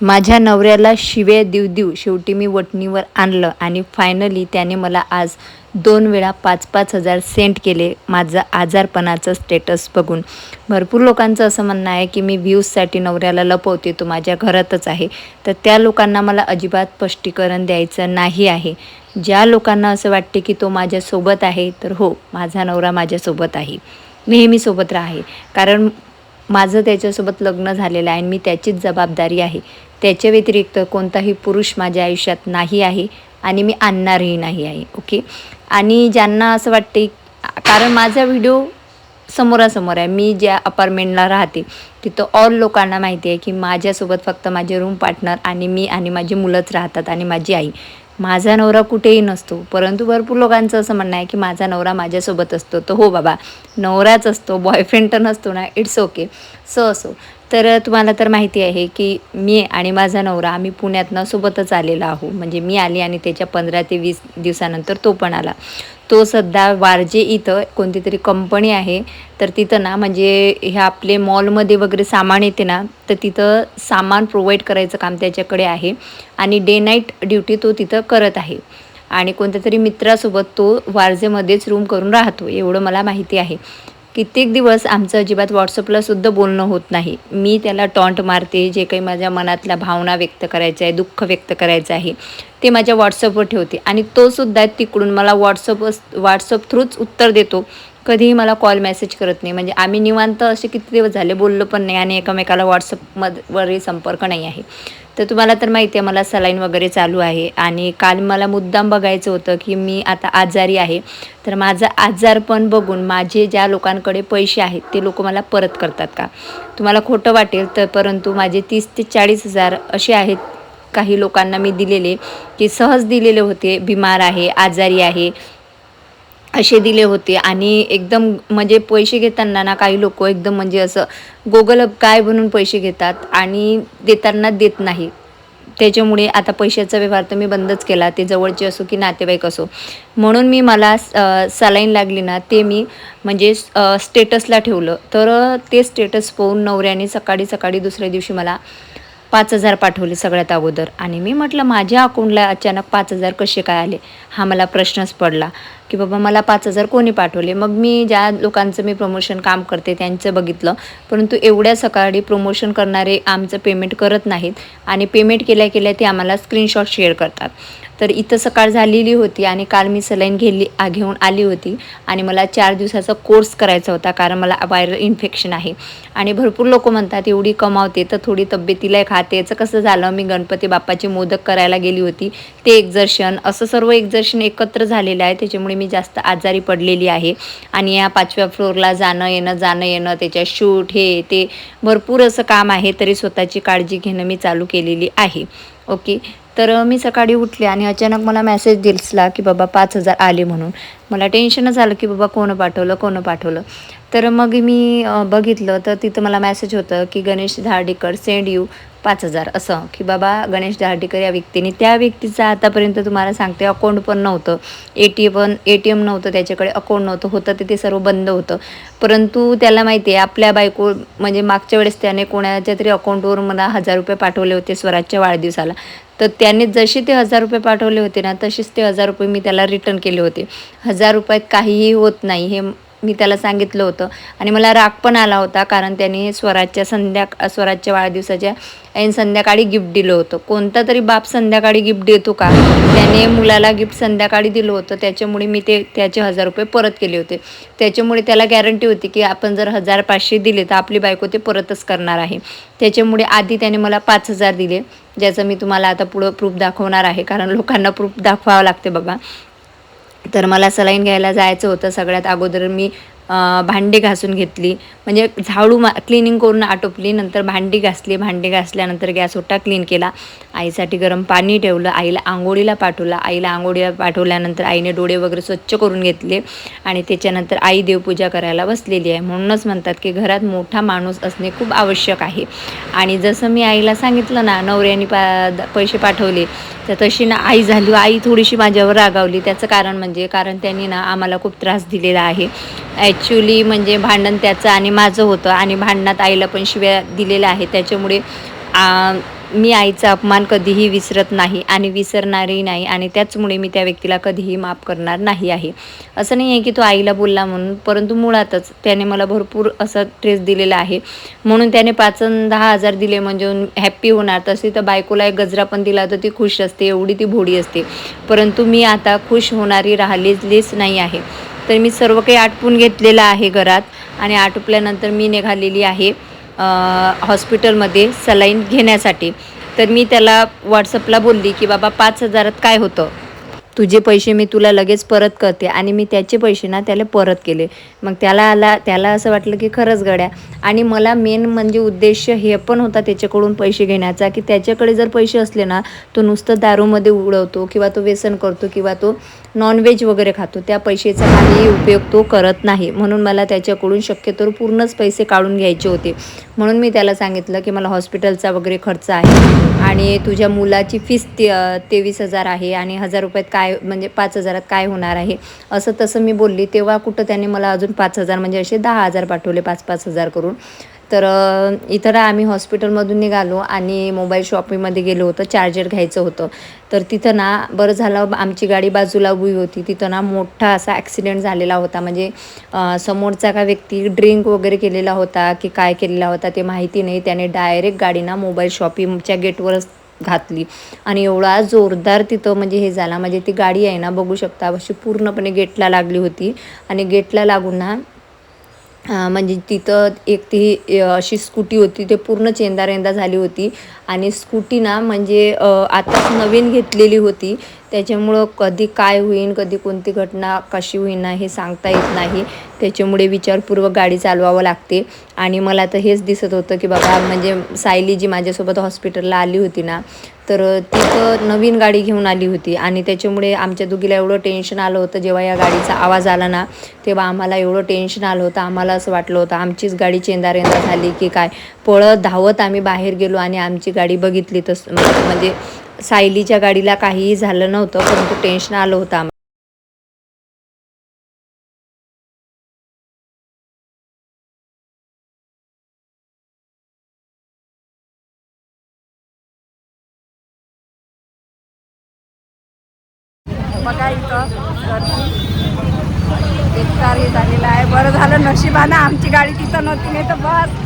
माझ्या नवऱ्याला शिवे देऊ देऊ शेवटी मी वटणीवर आणलं आणि फायनली त्याने मला आज दोन वेळा पाच पाच हजार सेंट केले माझं आजारपणाचं स्टेटस बघून. भरपूर लोकांचं असं म्हणणं आहे की मी व्ह्यूजसाठी नवऱ्याला लपवते तो माझ्या घरातच आहे. तर त्या लोकांना मला अजिबात स्पष्टीकरण द्यायचं नाही आहे. ज्या लोकांना असं वाटते की तो माझ्यासोबत आहे तर हो माझा नवरा माझ्यासोबत आहे. नेहमीसोबत राहे कारण माझं त्याच्यासोबत लग्न झालेलं आहे आणि मी त्याचीच जबाबदारी आहे. त्याच्या व्यतिरिक्त कोणताही पुरुष माझ्या आयुष्यात नाही आहे आणि मी आणणारही नाही आहे ओके? आणि ज्यांना असं वाटते कारण माझा व्हिडिओ समोरासमोर आहे. मी ज्या अपार्टमेंटला राहते तिथं ऑल लोकांना माहिती आहे की माझ्यासोबत फक्त माझे रूम पार्टनर आणि मी आणि माझी मुलंच राहतात आणि माझी आई. माझा नवरा कुठेही नसतो परंतु भरपूर लोकांचं असं म्हणणं आहे की माझा नवरा माझ्यासोबत असतो. तर हो बाबा नवराच असतो बॉयफ्रेंड तर नसतो ना इट्स ओके सो असो तर तुम्हाला तर माहिती आहे की मी आणि माझा नवरा आम्ही पुण्यातनं सोबतच आलेलो आहो म्हणजे मी आली आणि त्याच्या पंधरा ते वीस दिवसानंतर तो पण आला. तो सध्या वारजे इथं कोणती तरी कंपनी आहे. तर तिथं ना म्हणजे ह्या आपले मॉलमध्ये वगैरे सामान येते ना तर तिथं सामान प्रोव्हाइड करायचं काम त्याच्याकडे आहे. आणि डे नाईट ड्युटी तो तिथं करत आहे. आणि कोणत्या तरी मित्रासोबत तो वारजेमध्येच रूम करून राहतो एवढं मला माहिती आहे. कित्येक दिवस आमचं अजिबात व्हॉट्सअपला सुद्धा बोलणं होत नाही. मी त्याला टॉन्ट मारते जे काही माझ्या मनातल्या भावना व्यक्त करायच्या आहे दुःख व्यक्त करायचं आहे ते माझ्या व्हॉट्सअपवर ठेवते. आणि तोसुद्धा तिकडून मला व्हॉट्सअप व्हॉट्सअप थ्रूच उत्तर देतो. कधीही मला कॉल मेसेज करत नाही. म्हणजे आम्ही निवांत असे किती दिवस झाले बोललो पण नाही आणि एकमेकाला व्हॉट्सअपमधवरही संपर्क नाही आहे. तर तुम्हाला तर माहिती आहे मला सलाईन वगैरे चालू आहे. आणि काल मला मुद्दाम बघायचं होतं की मी आता आजारी आहे. तर माझं आजार पण बघून माझे ज्या लोकांकडे पैसे आहेत ते लोक मला परत करतात का? तुम्हाला खोटं वाटेल तर परंतु माझे तीस ते चाळीस हजार असे आहेत काही लोकांना मी दिलेले की सहज दिलेले होते. बिमार आहे आजारी आहे. असे दिले होते. आणि एकदम म्हणजे पैसे घेताना ना काही लोक एकदम म्हणजे असं गोगल काय बनून पैसे घेतात आणि देताना देत नाही. त्याच्यामुळे आता पैशाचा व्यवहार तर मी बंदच केला. ते जवळचे असो की नातेवाईक असो. म्हणून मी मला सलाईन लागली ना ते मी म्हणजे स्टेटसला ठेवलं. तर ते स्टेटस पाहून नवऱ्याने सकाळी सकाळी दुसऱ्या दिवशी मला पाच हजार पाठवले सगळ्यात अगोदर. आणि मी म्हटलं माझ्या अकाउंटला अचानक पाच हजार कसे काय आले? हा मला प्रश्नच पडला. की बाबा मला पाच हजार कोणी पाठवले. मग मी ज्या लोकांचं मी प्रमोशन काम करते त्यांचं बघितलं. परंतु एवढ्या सकाळी प्रमोशन करणारे आमचं पेमेंट करत नाहीत आणि पेमेंट केल्या केल्या ते आम्हाला स्क्रीनशॉट शेअर करतात. तर इथं सकाळ झालेली होती आणि काल मी सलाईन घेली घेऊन आली होती आणि मला चार दिवसाचा कोर्स करायचा होता कारण मला व्हायरल इन्फेक्शन आहे. आणि भरपूर लोक म्हणतात एवढी कमावते तर थोडी तब्येतीला खाते याचं कसं झालं मी गणपती बाप्पाची मोदक करायला गेली होती. ते एक्झर्शन असं सर्व एक्झर्शन एकत्र झालेलं आहे. त्याच्यामुळे मी जास्त आजारी पडलेली आहे. आणि या पाचव्या फ्लोअरला जाणं येणं जाणं येणं त्याच्या शूट हे ते भरपूर असं काम आहे तरी स्वतःची काळजी घेणं मी चालू केलेली आहे. ओके? तर मी सकाळी उठले आणि अचानक मला मेसेज दिसला की बाबा पाच हजार आले म्हणून. मला टेन्शनच आलं की बाबा कोणं पाठवलं कोणं पाठवलं. तर मग मी बघितलं तर तिथं मला मेसेज होतं की गणेश धार्डीकर सेंड यू पाच हजार. असं की बाबा गणेश धार्डीकर या व्यक्तीने त्या व्यक्तीचं आतापर्यंत तुम्हाला सांगते अकाउंट पण नव्हतं. ए टी एम पण ए टी एम नव्हतं त्याच्याकडे अकाउंट नव्हतं. होतं ते ते सर्व बंद होतं. परंतु त्याला माहिती आहे आपल्या बायको म्हणजे मागच्या वेळेस त्याने कोणाच्या तरी अकाउंटवर मला हजार रुपये पाठवले होते स्वराजच्या वाढदिवसाला. तर त्याने जसे ते हजार रुपये पाठवले होते ना तसेच ते हजार रुपये मी त्याला रिटर्न केले होते. हजार रुपयात काहीही होत नाही हे मी त्याला सांगितलं होतं. आणि मला राग पण आला होता कारण त्याने स्वराजच्या संध्या स्वराजच्या वाढदिवसाच्या ऐन संध्याकाळी गिफ्ट दिलं होतं. कोणता तरी बाप संध्याकाळी गिफ्ट देतो का? त्याने मुलाला गिफ्ट संध्याकाळी दिलं होतं. त्याच्यामुळे मी ते त्याचे हजार रुपये परत केले होते. त्याच्यामुळे त्याला गॅरंटी होती की आपण जर हजार पाचशे दिले तर आपली बायको ते परतच करणार आहे. त्याच्यामुळे आधी त्याने मला पाच हजार दिले ज्याचं मी तुम्हाला आता पुढं प्रूफ दाखवणार आहे. कारण लोकांना प्रूफ दाखवावं लागते बाबा तर मला सलाईन घ्यायला जायचं होतं सगळ्यात अगोदर. मी भांडे घासून घेतली. म्हणजे झाडू मा क्लिनिंग करून आटोपली नंतर भांडी घासली. भांडी घासल्यानंतर गॅस ओटा क्लीन केला. आईसाठी गरम पाणी ठेवलं. आईला आंघोळीला पाठवला. आईला आंघोळीला पाठवल्यानंतर आईने डोळे वगैरे स्वच्छ करून घेतले आणि त्याच्यानंतर आई देवपूजा करायला बसलेली आहे. म्हणूनच म्हणतात की घरात मोठा माणूस असणे खूप आवश्यक आहे. आणि जसं मी आईला सांगितलं ना नवऱ्याने पा पैसे पाठवले तर तशी ना आई झाली. आई थोडीशी माझ्यावर रागावली. त्याचं कारण म्हणजे कारण त्यांनी ना आम्हाला खूप त्रास दिलेला आहे. ॲक्च्युली म्हणजे भांडण त्याचं आणि माझं होतं आणि भांडणात आईला पण शिव्या दिलेल्या आहे त्याच्यामुळे मी आईचा अपमान कधीही विसरत नाही आणि विसरणारही नाही आणि त्याचमुळे मी त्या व्यक्तीला कधीही माफ करणार नाही आहे. असं नाही आहे की तो आईला बोलला म्हणून परंतु मुळातच त्याने मला भरपूर असा ट्रेस दिलेला आहे. म्हणून त्याने पाच दहा हजार दिले म्हणजे हॅप्पी होणार. तसे तर बायकोला एक गजरा पण दिला तर ती खुश असते एवढी ती भोडी असते. परंतु मी आता खुश होणारी राहिलेलीच नाही आहे. तर मी सर्व काही आटपून घेतलेलं आहे घरात आणि आटोपल्यानंतर मी निघालेली आहे हॉस्पिटलमध्ये सलाईन घेण्यासाठी. तर मी त्याला व्हॉट्सअपला बोलली की बाबा पाच हजारात काय होतं? तुझे पैसे मी तुला लगेच परत करते. आणि मी त्याचे पैसे ना त्याला परत केले. मग त्याला आला त्याला असं वाटलं की खरंच गड्या. आणि मला मेन म्हणजे उद्देश हे पण होता त्याच्याकडून पैसे घेण्याचा की त्याच्याकडे जर पैसे असले ना तो नुसतं दारूमध्ये उडवतो किंवा तो व्यसन करतो किंवा तो नॉनव्हेज वगैरे खातो. त्या पैशाचा काही उपयोग तो करत नाही. म्हणून मला त्याच्याकडून शक्यतो पूर्णच पैसे काढून घ्यायचे होते. म्हणून मी त्याला सांगितलं की मला हॉस्पिटलचा वगैरे खर्च आहे आणि तुझ्या मुलाची फीस ते तेवीस हजार आहे आणि हजार रुपयात काय म्हणजे पाच हजारात काय होणार आहे? असं तसं मी बोलली. तेव्हा कुठं त्याने मला अजून पाच हजार म्हणजे असे दहा हजार पाठवले पाच पाच हजार करून. तर इतर इथं आम्ही हॉस्पिटलमधून निघालो आणि मोबाईल शॉपिंगमध्ये गेलो होतो. चार्जर घ्यायचं होतं. तर तिथं ना बरं झालं आमची गाडी बाजूला उभी होती. तिथं ना मोठा असा ॲक्सिडेंट झालेला होता. म्हणजे समोरचा का व्यक्ती ड्रिंक वगैरे केलेला होता की काय केलेला होता ते माहिती नाही. त्याने डायरेक्ट गाडी ना मोबाईल शॉपिंगच्या गेटवरच घातली. आणि एवढा जोरदार तिथं म्हणजे हे झाला. म्हणजे ती गाडी आहे ना बघू शकता अशी पूर्णपणे गेटला लागली होती. आणि गेटला लागून ना म्हणजे तिथं एक ती अशी स्कूटी होती ते पूर्ण चेंदारेंदा झाली होती. आणि स्कूटी ना म्हणजे आताच नवीन घेतलेली होती. त्याच्यामुळं कधी काय होईन कधी कोणती घटना कशी होईन हे सांगता येत नाही. त्याच्यामुळे विचारपूर्वक गाडी चालवावं लागते. आणि मला तर हेच दिसत होतं की बाबा म्हणजे सायली जी माझ्यासोबत हॉस्पिटलला आली होती ना तर तिथं नवीन गाडी घेऊन आली होती. आणि त्याच्यामुळे आमच्या दोघीला एवढं टेन्शन आलं होतं. जेव्हा या गाडीचा आवाज आला ना तेव्हा आम्हाला एवढं टेन्शन आलं होतं. आम्हाला असं वाटलं होतं आमचीच गाडी चेंदारेंदा झाली की काय? पळत धावत आम्ही बाहेर गेलो आणि आमची गाडी बघितली तस म्हणजे सायलीच्या गाडीला काहीही झालं नव्हतं परंतु टेन्शन आलं होतं आम्हाला. बघा इथं हे झालेलं आहे. बरं झालं नशिबानं आमची गाडी तिथं नव्हती नाही तर बस.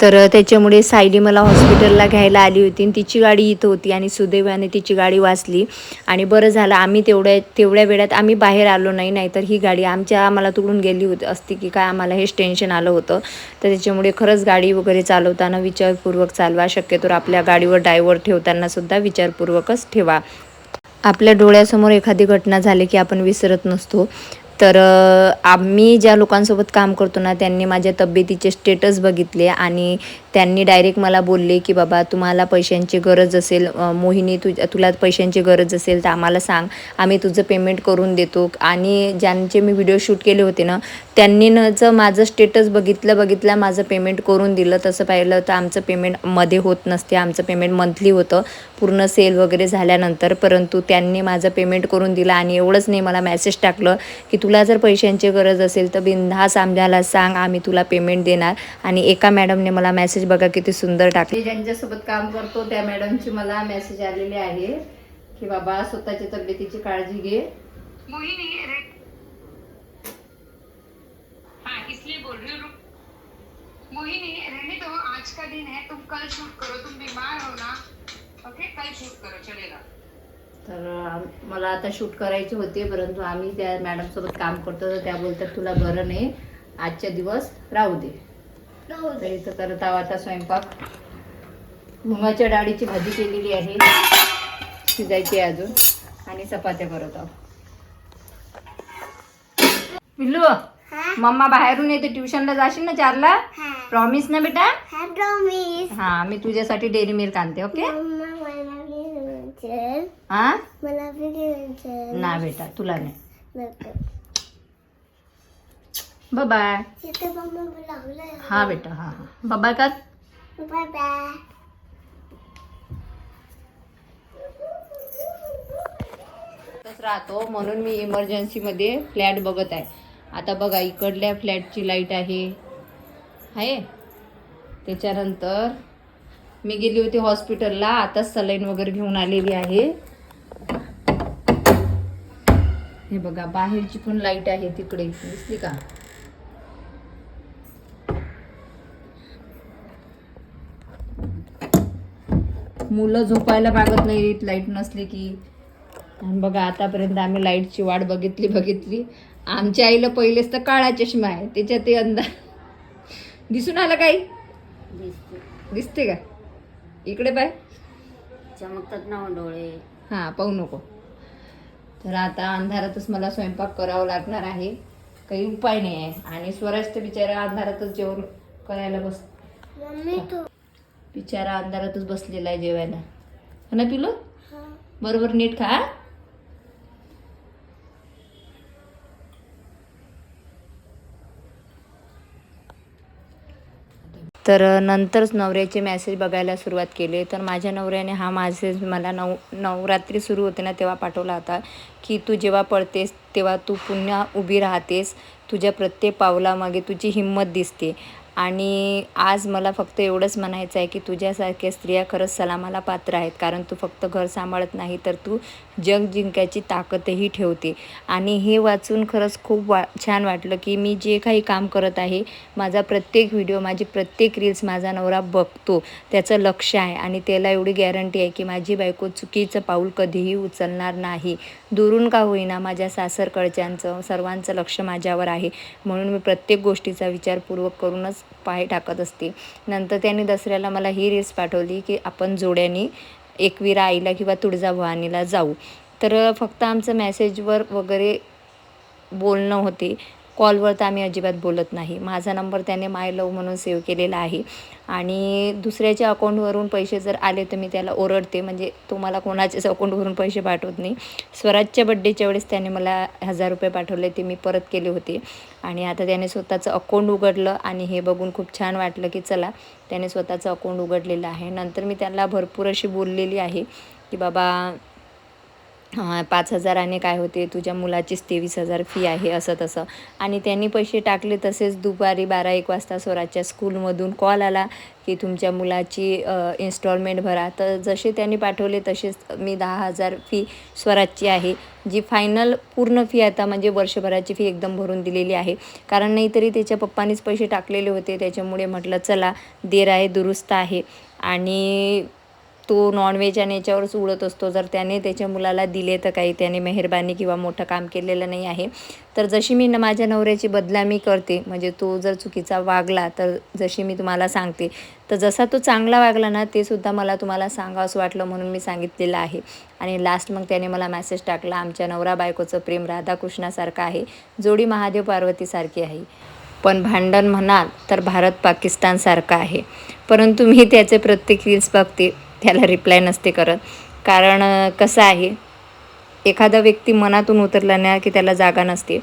तर त्याच्यामुळे सायली मला हॉस्पिटलला घ्यायला आली होती आणि तिची गाडी इथं होती आणि सुदैवाने तिची गाडी वाचली. आणि बरं झालं आम्ही तेवढ्या तेवढ्या वेळात आम्ही बाहेर आलो नाही नाहीतर ही गाडी आमच्या आम्हाला तुकडून गेली होती असती की काय आम्हाला हेच टेन्शन आलं होतं. तर त्याच्यामुळे खरंच गाडी वगैरे चालवताना विचारपूर्वक चालवा. शक्यतो आपल्या गाडीवर ड्रायव्हर ठेवतानासुद्धा विचारपूर्वकच ठेवा. आपल्या डोळ्यासमोर एखादी घटना झाली की आपण विसरत नसतो. तर आम्ही ज्या लोकांसोबत काम करतो ना त्यांनी माझ्या तब्येतीचे स्टेटस बघितले आणि त्यांनी डायरेक्ट मला बोलले की बाबा तुम्हाला पैशांची गरज असेल मोहिनी तुझ तुला पैशांची गरज असेल तर आम्हाला सांग आम्ही तुझं पेमेंट करून देतो. आणि ज्यांचे मी व्हिडिओ शूट केले होते ना त्यांनी न जर माझं स्टेटस बघितलं बघितलं माझं पेमेंट करून दिलं तसं पाहिलं तर आमचं पेमेंटमध्ये होत नसते आमचं पेमेंट मंथली होतं. पूर्ण सेल वगैरे झाल्यानंतर परंतु त्यांनी माझं पेमेंट करून दिलं आणि एवढंच नाही मला मेसेज टाकलं की तुला जर पैशांची गरज असेल तर बिनधास आम्हाला सांग आम्ही तुला पेमेंट देणार. आणि एका मॅडमने मला मेसेज बघा किती सुंदर टाकले. ज्यांच्यासोबत काम करतो त्या मॅडमची मला मेसेज आलेले आहे की बाबा स्वतःच्या तब्येतीची काळजी घे. मोहिनी रे- हाँ इसलिए बोल रही हूँ रुक। मोहिनी रहने दो आज का दिन है तुम कल शूट करो तुम बीमार हो ना. ओके कल शूट करो चलेगा. तर मला आता शूट करायचे होते परंतु आम्ही त्या मॅडम सोबत काम करतो तर त्या बोलतात तुला बरं नाही आजच्या दिवस राहू दे. तर इथं करत आहोत आता स्वयंपाक. मुगाच्या डाळीची भाजी केलेली आहे. शिजायची अजून. आणि चपात्या करत आहोत. पिल्लू मम्मा बाहेरून येते ट्युशनला जाशील ना चारला? प्रॉमिस ना बेटा? हा प्रॉमिस हा मी तुझ्यासाठी डेअरी मिल्क आणते ओके मम्मा मला बी घ्यायचं हा ना बेटा तुला नाही. बाय हा बेटा हा बाय का राहतो म्हणून मी इमर्जन्सीमध्ये फ्लॅट बघत आहे. आता बघा इकडल्या फ्लॅटची लाइट आहे. आहे? त्याच्यानंतर मी गेली होती हॉस्पिटलला. आताच सलाईन वगैरे घेऊन आलेली आहे. हे बघा बाहेरची पण लाइट आहे तिकडे. दिसली का? मुलं झोपायला मागत नाहीत लाइट नसली की. आणि बघा आतापर्यंत आम्ही लाईटची वाट बघितली बघितली. आमच्या आईला पहिलेच तर काळा चष्मा आहे. त्याच्यात ते अंधार. दिसून आलं काही? दिसते का? इकडे पाय. चमकतात ना डोळे. हां पाहू नको. तर आता अंधारातच मला स्वयंपाक करावा लागणार आहे. काही उपाय नाही आहे. आणि स्वराज तर बिचारा अंधारातच जेवण करायला बस मम्मी तू बिचारा अंधारातच बसलेला आहे जेवायला. हो ना पिलो? हा. बरोबर नीट खा तर नंतरच नवऱ्याचे मेसेज बघायला सुरुवात केली. तर माझ्या नवऱ्याने हा मॅसेज मला नव नवरात्री सुरू होते ना तेव्हा पाठवला होता की तू जेव्हा पळतेस तेव्हा तू पुन्हा उभी राहतेस. तुझ्या प्रत्येक पावलामागे तुझी हिंमत दिसते. आणि आज मला फक्त एवढंच म्हणायचं आहे की तुझ्यासारख्या स्त्रिया खरंच सलामाला पात्र आहेत. कारण तू फक्त घर सांभाळत नाही तर तू जग जिंकायची ताकदही ठेवते. आणि हे वाचून खरंच खूप वा छान वाटलं की मी जे काही काम करत आहे माझा प्रत्येक व्हिडिओ माझी प्रत्येक रील्स माझा नवरा बघतो. त्याचं लक्ष आहे आणि त्याला एवढी गॅरंटी आहे की माझी बायको चुकीचं पाऊल कधीही उचलणार नाही. दुरून का होईना माझ्या सासरकडच्यांचं सर्वांचं लक्ष माझ्यावर आहे. म्हणून मी प्रत्येक गोष्टीचा विचारपूर्वक करूनच पाय टाकत असते. नंतर त्याने दसऱ्याला मला ही रील्स पाठवली की आपण जोड्यानी एकवीरा आईला किंवा तुळजाभवानीला जाऊ. तर फक्त आमचं मॅसेजवर वगैरे बोलणं होते. कॉलवर तर आम्ही अजिबात बोलत नाही. माझा नंबर त्याने माय लव म्हणून सेव्ह केलेला आहे. आणि दुसऱ्याच्या अकाउंटवरून पैसे जर आले तर मी त्याला ओरडते. म्हणजे तो मला कोणाच्याच अकाउंटवरून पैसे पाठवत नाही. स्वराजच्या बड्डेच्या वेळेस त्याने मला हजार रुपये पाठवले. ते मी परत केले होते. आणि आता त्याने स्वतःचं अकाउंट उघडलं आणि हे बघून खूप छान वाटलं की चला त्याने स्वतःचं अकाउंट उघडलेलं आहे. नंतर मी त्याला भरपूर अशी बोललेली आहे की बाबा पाच हजाराने काय होते? तुझ्या मुलाचीच तेवीस हजार फी आहे असं तसं. आणि त्यांनी पैसे टाकले तसेच दुपारी बारा एक वाजता स्वराजच्या स्कूलमधून कॉल आला की तुमच्या मुलाची इन्स्टॉलमेंट भरा. तर जसे त्यांनी पाठवले तसेच मी दहा हजार फी स्वराजची आहे जी फायनल पूर्ण फी आता म्हणजे वर्षभराची फी एकदम भरून दिलेली आहे. कारण नाहीतरी त्याच्या पप्पानीच पैसे टाकलेले होते त्याच्यामुळे म्हटलं चला देर आहे दुरुस्त आहे. आणि तो नॉनव्हेज आणि याच्यावरच उडत असतो. जर त्याने त्याच्या मुलाला दिले तर काही त्याने मेहरबानी किंवा मोठं काम केलेलं नाही आहे. तर जशी मी न माझ्या नवऱ्याची बदलामी करते म्हणजे तो जर चुकीचा वागला तर जशी मी तुम्हाला सांगते तर जसा तो चांगला वागला ना ते सुद्धा मला तुम्हाला सांगावंसं वाटलं म्हणून मी सांगितलेलं आहे. आणि लास्ट मग त्याने मला मेसेज टाकला आमच्या नवरा बायकोचं प्रेम राधाकृष्णासारखं आहे. जोडी महादेव पार्वतीसारखी आहे. पण भांडण म्हणाल तर भारत पाकिस्तानसारखं आहे. परंतु मी त्याचे प्रत्येक रील्स बघते. त्याला रिप्लाय नसते करत. कारण कसं आहे एखादा व्यक्ती मनातून उतरला ना की त्याला जागा नसते.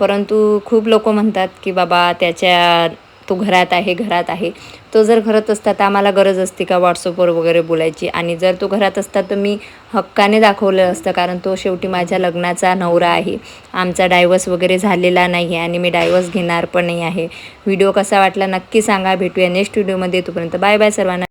परंतु खूप लोक म्हणतात की बाबा त्याच्या तो घरात आहे घरात आहे. तो जर घरात असता तर आम्हाला गरज असते का व्हॉट्सअपवर वगैरे बोलायची? आणि जर तो घरात असता तर मी हक्काने दाखवलं असतं कारण तो शेवटी माझ्या लग्नाचा नवरा आहे. आमचा डायव्हर्स वगैरे झालेला नाही आहे आणि मी डायव्हर्स घेणार पण नाही आहे. व्हिडिओ कसा वाटला नक्की सांगा. भेटूया नेक्स्ट व्हिडिओमध्ये तोपर्यंत बाय बाय सर्वांना.